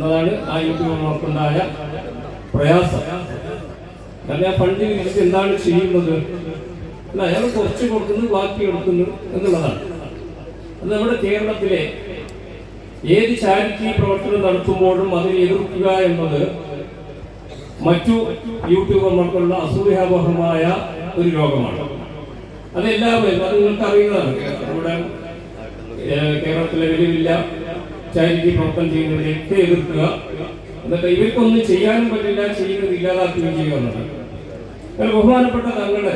എന്നതാണ് ആ യൂട്യൂബർക്കുണ്ടായ പ്രയാസം. അല്ല ഫണ്ട് വിരിച്ച് എന്താണ് ചെയ്യുന്നത്? അല്ല അയാൾ കുറച്ച് കൊടുക്കുന്നു ബാക്കി കൊടുക്കുന്നു എന്നുള്ളതാണ്. അത് നമ്മുടെ കേരളത്തിലെ ഏത് ചാരിറ്റി പ്രവർത്തനം നടത്തുമ്പോഴും അതിനെ എതിർക്കുക എന്നത് മറ്റു യൂട്യൂബർമാർക്കുള്ള അസൂയാബോഹമായ ഒരു രോഗമാണ്. അതെല്ലാവരും അത് നിങ്ങൾക്ക് അറിയുന്നതാണ് നമ്മുടെ കേരളത്തിലെ വലിയ ചാരിറ്റി പ്രവർത്തനം ചെയ്യുന്നതിനെയൊക്കെ എതിർക്കുക. എന്നിട്ട് ഇവർക്കൊന്നും ചെയ്യാനും പറ്റില്ല ചെയ്യുന്നത് ഇല്ലാതാക്കുകയും ചെയ്യുക ബഹുമാനപ്പെട്ട തങ്ങളെ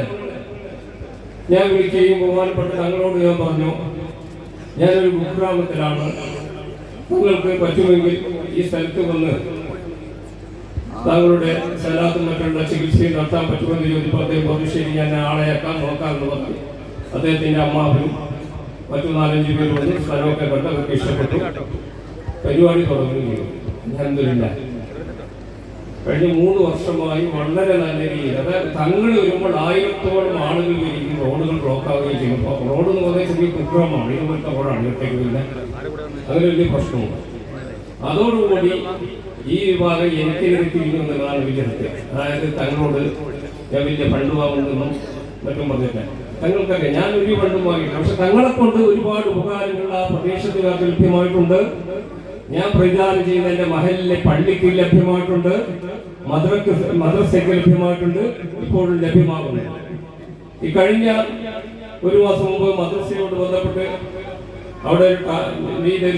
ഞാൻ വിളിക്കുകയും ബഹുമാനപ്പെട്ട തങ്ങളോട് ഞാൻ പറഞ്ഞു ഞാനൊരു കുഗ്രാമത്തിലാണ് നിങ്ങൾക്ക് പറ്റുമെങ്കിൽ ഈ സ്ഥലത്ത് വന്ന് താങ്കളുടെ സ്ഥലത്തും മറ്റുള്ള ചികിത്സയും നടത്താൻ പറ്റുമെന്ന് ചോദിച്ചപ്പോൾ അദ്ദേഹം പറഞ്ഞു ശരി ഞാൻ ആളെയാക്കാൻ നോക്കാമെന്ന് പറഞ്ഞു. അദ്ദേഹത്തിന്റെ അമ്മാവനും മറ്റു നാലഞ്ച് പേരും വന്ന് സ്ഥലമൊക്കെ കണ്ട് അവർക്ക് ഇഷ്ടപ്പെട്ടു. പരിപാടി തുടങ്ങുകയും കഴിഞ്ഞ മൂന്ന് വർഷമായി വളരെ നല്ല രീതിയിൽ അതായത് തങ്ങൾ വരുമ്പോൾ ആയിരത്തോളം ആളുകൾ വരികയും റോഡുകൾ ബ്ലോക്ക് ആവുകയും ചെയ്യും. അപ്പോൾ റോഡ് എന്ന് പറഞ്ഞാൽ ചെറിയ കുഗ്രാമമാണ് ഇതുപോലത്തെ റോഡാണ് ഇവിടത്തേക്ക് വരുന്നത് അങ്ങനെ വലിയ പ്രശ്നമുണ്ട് അതോടുകൂടി ഈ വിഭാഗം എനിക്കെതിരെ തിരിഞ്ഞുവെന്നുള്ളതാണ് വലിയ സത്യം അതായത് തങ്ങളോട് ഞാൻ വലിയ ഫണ്ട് വാങ്ങുന്നെന്നും മറ്റും പറഞ്ഞിട്ട് തങ്ങൾക്കൊക്കെ ഞാൻ ഒരു ഫണ്ടും വാങ്ങിയിട്ടുണ്ട് പക്ഷെ തങ്ങളെ കൊണ്ട് ഒരുപാട് ഉപകാരങ്ങൾ ആ പ്രദേശത്തുകാർക്ക് ലഭ്യമായിട്ടുണ്ട് ഞാൻ പ്രചാരം ചെയ്യുന്ന എന്റെ മഹലിലെ പള്ളിക്ക് ലഭ്യമായിട്ടുണ്ട് മദ്രക്ക് മദ്രസയ്ക്ക് ലഭ്യമായിട്ടുണ്ട് ഇപ്പോഴും ലഭ്യമാകുന്നു. ഈ കഴിഞ്ഞ ഒരു മാസം മുമ്പ് മദ്രസയോട് ബന്ധപ്പെട്ട് അവിടെ നീ ക-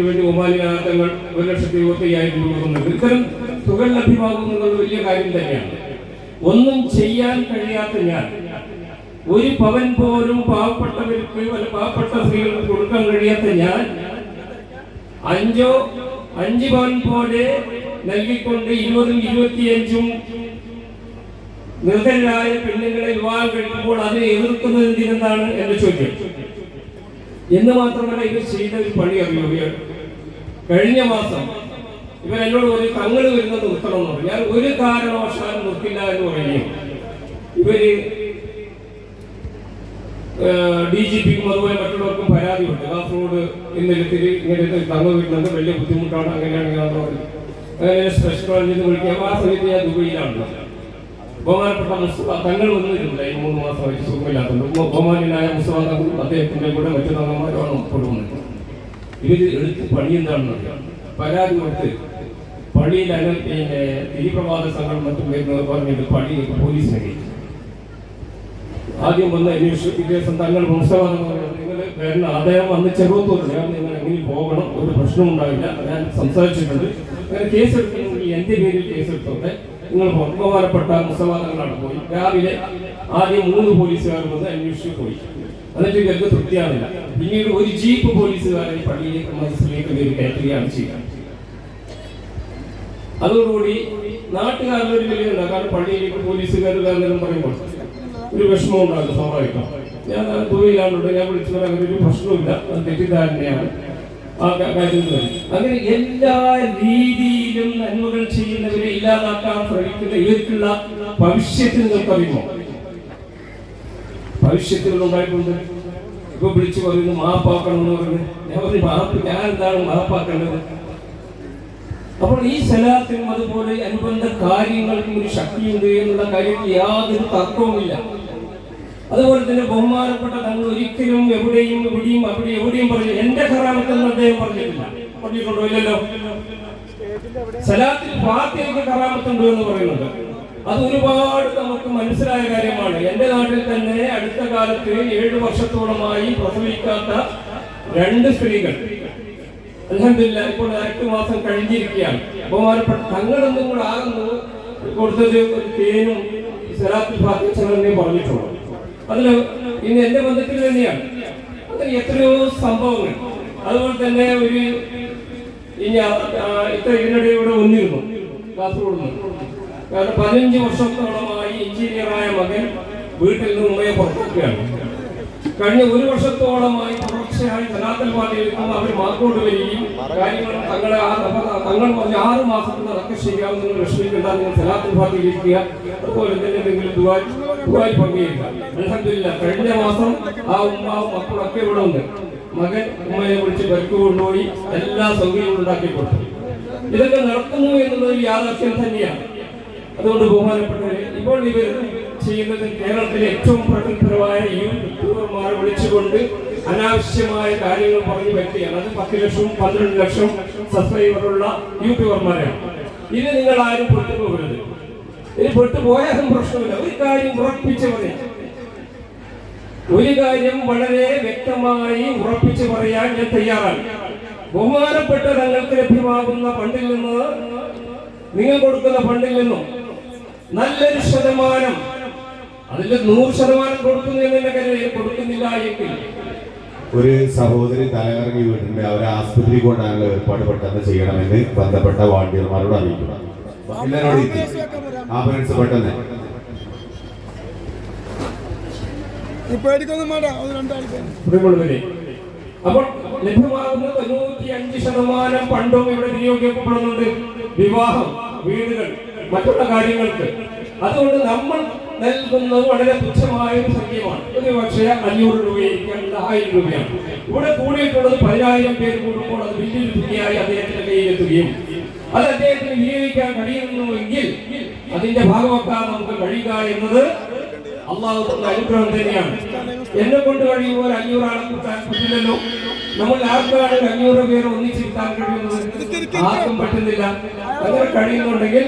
വേണ്ടി ഒമാനിനാഥങ്ങൾ ഒരു ലക്ഷത്തി ഇരുപത്തി അയ്യായിരം രൂപ കൊടുക്കുന്നുണ്ട്. ഇത്തരം തുക ലഭ്യമാകുന്നത് വലിയ കാര്യം തന്നെയാണ്. ഒന്നും ചെയ്യാൻ കഴിയാത്ത ഞാൻ ഒരു പവൻ പോലും പാവപ്പെട്ടവർക്ക് പാവപ്പെട്ട സ്ത്രീകൾക്ക് കൊടുക്കാൻ കഴിയാത്ത ഞാൻ അഞ്ചോ അഞ്ച് പവൻ പോലെ നൽകിക്കൊണ്ട് ഇരുപതും ഇരുപത്തിയഞ്ചും നിർദ്ധരായ പെണ്ണുങ്ങളെ വിവാഹം കഴിക്കുമ്പോൾ അതിനെ എതിർക്കുന്നത് എന്തിനെന്നാണ് എന്റെ ചോദ്യം എന്ന് മാത്രമല്ല ഇത് ചെയ്ത ഒരു പണി അറിയുകയാണ് കഴിഞ്ഞ മാസം ഇവർ എന്നോട് ഒരു തങ്ങൾ വരുന്നത് നിർത്തണം പറഞ്ഞു. ഞാൻ ഒരു കാരണവശാലും നിർത്തില്ല എന്ന് പറയുകയും ഇവർ ഡി ജി പിക്കും അതുപോലെ മറ്റുള്ളവർക്കും പരാതിയുണ്ട്. കാസർഗോഡ് ഇന്നലത്തിൽ ഇങ്ങനെ തന്നു വീട്ടിലുണ്ട് വലിയ ബുദ്ധിമുട്ടാണ്. അങ്ങനെയാണ് ഇങ്ങനെയാണെന്ന് പറഞ്ഞു അങ്ങനെ സ്പെഷ്യൽ നിന്ന് വിളിക്കാം. ആ സമയത്ത് ഞാൻ ദുബൈയിലാണ്. ബഹുമാനപ്പെട്ട മുസ്ലിം തങ്ങൾ വന്നിട്ടില്ല ഈ മൂന്ന് മാസമായിട്ട് സുഖമില്ലാത്തതുകൊണ്ട്. ബഹു- ബഹുമാനായ മുസ്ലിം തങ്ങളും അദ്ദേഹത്തിന്റെ കൂടെ മറ്റു തങ്ങന്മാരുമാണ് കൊടുക്കുന്നത് ഇത് എടുത്ത് പണി എന്താണെന്ന് പരാതി കൊടുത്ത് പള്ളിയിൽ അന പിന്നെ സംഘം മറ്റും വരുന്നത് പറഞ്ഞിട്ട് പള്ളി പോലീസിനെ കയറ്റി. ആദ്യം വന്ന് ദിവസം തങ്ങൾ വംശവാദം നിങ്ങൾ അദ്ദേഹം വന്ന് ചെറുപ്പത്തോട് ഞാൻ നിങ്ങൾ എങ്ങനെ പോകണം. ഒരു പ്രശ്നം ഉണ്ടാവില്ല. ഞാൻ സംസാരിച്ചിട്ടുണ്ട്. അങ്ങനെ കേസ് എടുക്കണമെങ്കിൽ എന്റെ പേരിൽ കേസ് എടുത്തോട്ടെ നിങ്ങൾ ബഹുമാനപ്പെട്ട മുസവാദങ്ങളാണ് പോയി. രാവിലെ ആദ്യം മൂന്ന് പോലീസുകാർ വന്ന് അന്വേഷിച്ചു പോയി. എന്നിട്ട് ഇവർക്ക് തൃപ്തിയാവില്ല പിന്നീട് ഒരു ജീപ്പ് പോലീസുകാരെ പള്ളിയിലേക്ക് മനസ്സിലേക്ക് പേര് കയറ്റുകയാണ് ചെയ്യുക അതോടുകൂടി നാട്ടുകാരുടെ ഒരു വലിയ കാരണം പള്ളിയിലേക്ക് പോലീസുകാർ കാരണം പറയുമ്പോൾ ഒരു വിഷമം ഉണ്ടാകും സ്വാഭാവികം. ഞാൻ ദുബൈയിലാണുണ്ട് ഞാൻ വിളിച്ചു പറയാൻ ഒരു പ്രശ്നമില്ല അത് തെറ്റിദ്ധാരണയാണ്. ആ കാര്യം അങ്ങനെ എല്ലാ രീതിയിലും നന്മകൾ ചെയ്യുന്നവരെ ഇല്ലാതാക്കാൻ ശ്രമിക്കുന്ന ഇവർക്കുള്ള ഭവിഷ്യത്തിൽ നിങ്ങൾക്കറിയുമോ? ഭവിഷ്യത്തുകൾ ഉണ്ടായിട്ടുണ്ട്. ഇപ്പൊ വിളിച്ചു പറയുന്നു മാപ്പാക്കണം എന്ന് പറയുന്നത് ഞാൻ പറഞ്ഞു മാപ്പ് ഞാൻ എന്താണ് മാപ്പാക്കേണ്ടത് അപ്പോൾ ഈ സലാത്തിനും അതുപോലെ അനുബന്ധ കാര്യങ്ങൾക്കും ഒരു ശക്തിയുണ്ട് എന്നുള്ള കാര്യത്തിൽ യാതൊരു തർക്കവുമില്ല. അതുപോലെ തന്നെ ബഹുമാനപ്പെട്ട തങ്ങൾ ഒരിക്കലും എവിടെയും എവിടെയും അവിടെ എവിടെയും പറഞ്ഞു എന്റെ കറാമത്തെന്ന് അദ്ദേഹം പറഞ്ഞിട്ടില്ല. പറഞ്ഞിട്ടുണ്ടോ? ഇല്ലല്ലോ. സലാത്തിൽ ഫാത്തിഹയ്ക്ക് കറാമത്തുണ്ട് എന്ന് പറയുന്നത് അത് ഒരുപാട് നമുക്ക് മനസ്സിലായ കാര്യമാണ്. എന്റെ നാട്ടിൽ തന്നെ അടുത്ത കാലത്ത് ഏഴു വർഷത്തോളമായി പ്രസവിക്കാത്ത രണ്ട് സ്ത്രീകൾ. അലഹമില്ല ഇപ്പോൾ എട്ട് മാസം കഴിഞ്ഞിരിക്കുകയാണ്. ബഹുമാനപ്പെട്ട തങ്ങളൊന്നും കൂടെ ആകുന്നു. കൊടുത്തത് ഒരു തേനും സലാത്തിൽ ഫാത്തിച്ചെന്നെ പറഞ്ഞിട്ടുള്ളൂ. അതിൽ ഇന്ന് എന്റെ ബന്ധത്തിൽ തന്നെയാണ്. അങ്ങനെ എത്രയോ സംഭവങ്ങൾ. അതുപോലെ തന്നെ ഒരു ഇത്ര ഇതിനിടെ ഇവിടെ ഒന്നിരുന്നു കാസർഗോഡ് കാരണം പതിനഞ്ച് വർഷത്തോളമായി എഞ്ചിനീയറായ മകൻ വീട്ടിൽ നിന്ന് ഉമ്മയെ പുറത്തേക്കാണ് കഴിഞ്ഞ ഒരു വർഷത്തോളമായി തുടർച്ചയായി ജനാതൽ പാർട്ടിയിൽ നിന്ന് അവർ മാർക്കോട്ട് വരികയും കാര്യങ്ങൾ തങ്ങളെ ആ തങ്ങൾ പറഞ്ഞ ആറ് മാസത്തിൽ അതൊക്കെ ശരിയാവുന്ന നിങ്ങൾ വിഷമിക്കേണ്ട നിങ്ങൾ ജനാതൽ പാർട്ടിയിൽ ഇരിക്കുക അതുപോലെ തന്നെ എന്തെങ്കിലും ദുബായ് ദുബായ് പങ്കുചേരുക അലഹമില്ല കഴിഞ്ഞ മാസം ആ ഉമ്മാവും മക്കളൊക്കെ ഇവിടെ ഉണ്ട്. മകൻ ഉമ്മയെ വിളിച്ച് ബൽക്ക് കൊണ്ടുപോയി എല്ലാ സൗകര്യവും ഉണ്ടാക്കി കൊടുത്തു. ഇതൊക്കെ നടക്കുന്നു എന്നുള്ളത് യാഥാർത്ഥ്യം തന്നെയാണ്. അതുകൊണ്ട് ബഹുമാനപ്പെട്ടവരെ ഇപ്പോൾ ഇവർ ചെയ്യുന്നത് കേരളത്തിലെ ഏറ്റവും പ്രഗത്ഭരമായ യൂട്യൂബർമാർ വിളിച്ചുകൊണ്ട് അനാവശ്യമായ കാര്യങ്ങൾ പറഞ്ഞു വ്യക്തിയാണ് അത് പത്ത് ലക്ഷവും പന്ത്രണ്ട് ലക്ഷം സബ്സ്ക്രൈബറുള്ള യൂട്യൂബർമാരാണ്. ഇത് നിങ്ങൾ ആരും പെട്ടുപോകരുത് ഇത് പെട്ടുപോയാലും പ്രശ്നമില്ല. ഒരു കാര്യം ഉറപ്പിച്ചു പറയാം. ഒരു കാര്യം വളരെ വ്യക്തമായി ഉറപ്പിച്ചു പറയാൻ ഞാൻ തയ്യാറാണ്. ബഹുമാനപ്പെട്ട തങ്ങൾക്ക് ലഭ്യമാകുന്ന ഫണ്ടിൽ നിന്ന് നിങ്ങൾ കൊടുക്കുന്ന ഫണ്ടിൽ നിന്നും നല്ലൊരു ശതമാനം അതിൽ നൂറ് ശതമാനം കൊടുക്കുന്നില്ല കരുതി കൊടുക്കുന്നില്ല എങ്കിൽ. ഒരു സഹോദരി തലകറങ്ങി വീട്ടിട്ടുണ്ട് അവരെ ആസ്പത്രി കൊണ്ടാണല്ലോ ഏർപ്പാട് പെട്ടെന്ന് ചെയ്യണമെന്ന് ബന്ധപ്പെട്ട വാണ്ടിയർമാരോട് അറിയിക്കണം എല്ലാവരോടും എത്തി ആംബുലൻസ് പെട്ടെന്ന്. അപ്പോൾ ലഭ്യമാകുന്ന തൊണ്ണൂറ്റി അഞ്ച് ശതമാനം പണ്ടും ഇവിടെ വിനിയോഗിക്കപ്പെടുന്നുണ്ട് വിവാഹം വീടുകൾ മറ്റുള്ള കാര്യങ്ങൾക്ക്. അതുകൊണ്ട് നമ്മൾ നൽകുന്നത് വളരെ തുച്ഛമായ ഒരു സംഖ്യമാണ് പക്ഷേ അഞ്ഞൂറ് രൂപയായിരിക്കാം ആയിരം രൂപയാണ്. ഇവിടെ കൂടിയിട്ടുള്ളത് പതിനായിരം പേര് കൂടുമ്പോൾ അത് വലിയൊരു തുകയായി അദ്ദേഹത്തിന്റെ കയ്യിലെത്തുകയും അത് അദ്ദേഹത്തിന് വിനിയോഗിക്കാൻ കഴിയുന്നു എങ്കിൽ അതിന്റെ ഭാഗമാക്കാൻ നമുക്ക് കഴിയുക എന്നത് അള്ളാഹു അനുഗ്രഹം തന്നെയാണ്. എന്നെ കൊണ്ട് കഴിയുമ്പോൾ അഞ്ഞൂറ് ആളെ കൂട്ടാൻ പറ്റില്ലല്ലോ. നമ്മൾ ആർക്കാണ് അഞ്ഞൂറ് പേര് ഒന്നിച്ചിരുത്താൻ കഴിയുന്നത്? ആർക്കും പറ്റുന്നില്ല. അങ്ങനെ കഴിയുന്നുണ്ടെങ്കിൽ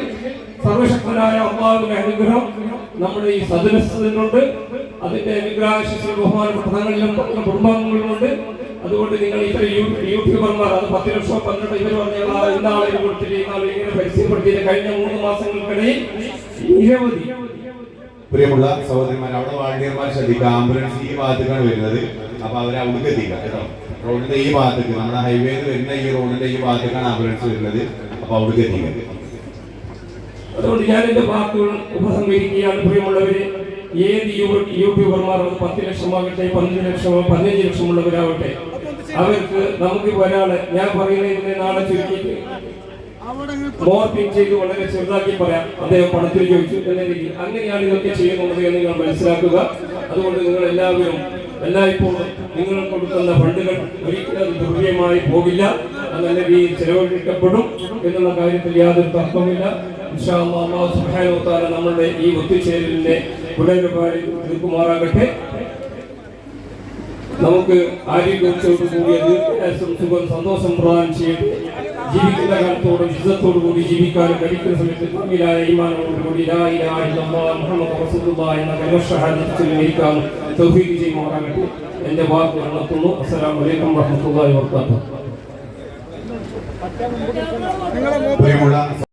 സർവശക്തനായ അള്ളാഹുവിന്റെ അനുഗ്രഹം നമ്മുടെ ഈ സദനസ്ഥനുണ്ട് അതിന്റെ അനുഗ്രഹ ശിശു ബഹുമാന പ്രധാനങ്ങളിലും കുടുംബാംഗങ്ങളുമുണ്ട്. അതുകൊണ്ട് നിങ്ങൾ ഇത്ര യൂട്യൂബർമാർ അത് പത്ത് ലക്ഷം പന്ത്രണ്ട് ഇവർ പറഞ്ഞ ഇന്നാളെ കൊടുത്തിട്ട് ഇന്നാളെ ഇങ്ങനെ പരിചയപ്പെടുത്തിയത് കഴിഞ്ഞ മൂന്ന് മാസങ്ങൾക്കിടയിൽ നിരവധി പ്രിയമുള്ള സഹോദരന്മാർ അവിടെ വാണ്ടിയർമാർ ശ്രദ്ധിക്കുക. ആംബുലൻസ് ഈ ഭാഗത്തേക്കാണ് വരുന്നത്. അപ്പൊ അവരെ അവിടേക്ക് എത്തിക്കുക കേട്ടോ? റോഡിന്റെ ഈ ഭാഗത്തേക്ക് നമ്മുടെ ഹൈവേയിൽ വരുന്ന ഈ റോഡിന്റെ ഈ ഭാഗത്തേക്കാണ് ആംബുലൻസ് വരുന്നത്. അപ്പൊ അവിടേക്ക് എത്തിക്കുക. അതുകൊണ്ട് ഞാൻ എന്റെ വാക്കുകൾ ഉപസംഹരിക്കുകയാണ് പ്രിയമുള്ളവരെ. ഏത് യൂട്യൂബർമാർ പത്ത് ലക്ഷമാകട്ടെ പന്ത്രണ്ട് ലക്ഷമോ പതിനഞ്ച് ലക്ഷമുള്ളവരാവട്ടെ അവർക്ക് നമുക്ക് ഒരാൾ ഞാൻ പറയുന്നതിനെ നാളെ ചെയ്ത് വളരെ ചെറുതാക്കി പറയാം. അദ്ദേഹം പണത്തിൽ ചോദിച്ചു എന്ന രീതിയിൽ. അങ്ങനെയാണ് ഇതൊക്കെ ചെയ്യുന്നത് എന്ന് നിങ്ങൾ മനസ്സിലാക്കുക. അതുകൊണ്ട് നിങ്ങൾ എല്ലാവരും എല്ലായ്പ്പോഴും നിങ്ങൾ കൊടുക്കുന്ന ഫണ്ടുകൾ ഒരിക്കലും ദുർവ്യമായി പോകില്ല. നല്ല രീതിയിൽ ചെലവഴിക്കപ്പെടും എന്നുള്ള കാര്യത്തിൽ യാതൊരു തർക്കമില്ല നമ്മളുടെ ഈ ഒത്തുചേരലിന്റെ പുനരുപാടി തീർക്കുമാറാകട്ടെ നമുക്ക് ആരോഗ്യത്തോടു കൂടിയ സുഖം സന്തോഷം പ്രദാനം ചെയ്യട്ടെ ജീവിക്കുന്ന കാലത്തോടും ഹിതത്തോടു കൂടി ജീവിക്കാനും കഴിക്കുന്ന സമയത്ത് ഭൂമിയിലായ ഈമാനോട് കൂടി ലാ ഇലാഹ ഇല്ലല്ലാഹ് മുഹമ്മദ് റസൂലുള്ളാഹി എന്ന എന്റെ വാക്ക് നടത്തുന്നു അസ്സലാമു വലൈക്കും വറഹ്മത്തുള്ളാഹി വർക്കാത്തു